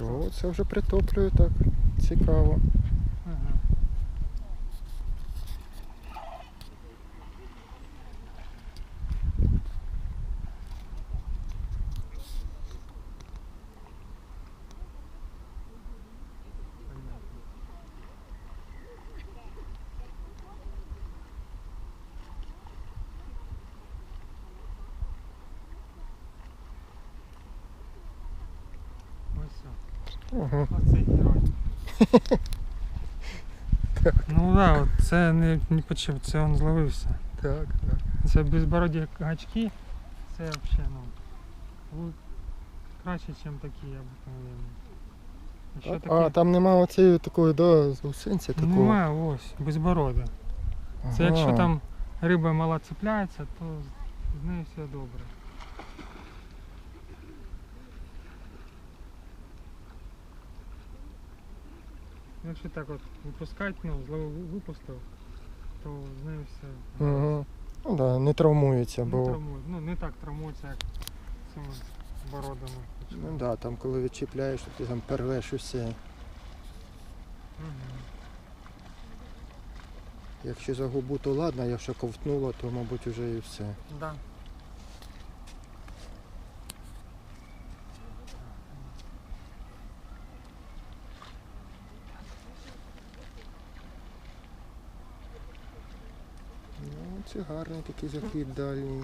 О, це вже притоплює так. Цікаво. Ага. Понятно. Ось Ага. Оцей герой. Ну от це не, не почав, це він зловився. Так, так. Це безбороді гачки, це взагалі, ну, краще, ніж такі обикновенні. Якщо Так, такі, А, там нема оцієї такої, да, гусинці такого. немає, ось, безборода. Це якщо там риба мала цепляється, то з нею все добре. Якщо так от випускати, ну, зловив випустив, то з нею все Ага. Ну да, не травмується, бо. не травмує. Ну не так травмується, як цими бородами. ну да, там коли відчіпляєш, то ти там порвеш усе. Мгм. Якщо за губу, то ладно, якщо ковтнуло, то мабуть вже і все. Да. Ну, це гарний такий захід дальній.